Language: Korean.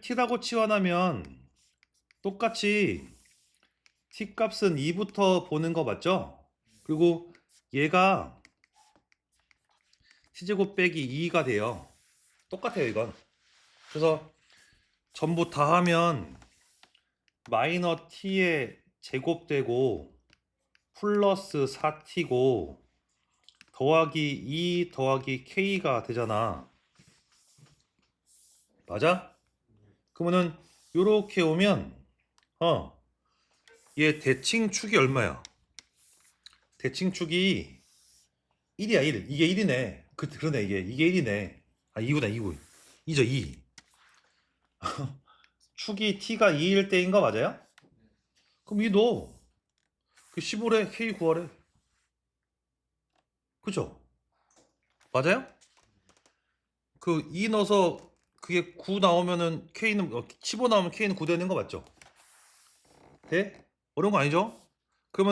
t라고 치환하면 똑같이 t 값은 2부터 보는 거 맞죠? 그리고 얘가 t제곱 빼기 2가 돼요. 똑같아요, 이건. 그래서 전부 다 하면 마이너 t에 제곱되고 플러스 4t고 더하기 2 더하기 k가 되잖아. 맞아? 그러면은 요렇게 오면 어. 얘 대칭축이 얼마야? 대칭축이 1이야, 1. 이게 1이네. 그 그러네, 이게. 이게 1이네. 아, 2구다, 2구. 2죠, 2. 축이 t가 2일 때인 거 맞아요? 그럼 이도 그 15래 k 구하래. 그죠? 맞아요? 그 2 넣어서 그게 9 나오면은 k는 어, 15 나오면 k는 9 되는 거 맞죠? 돼? 어려운 거 아니죠?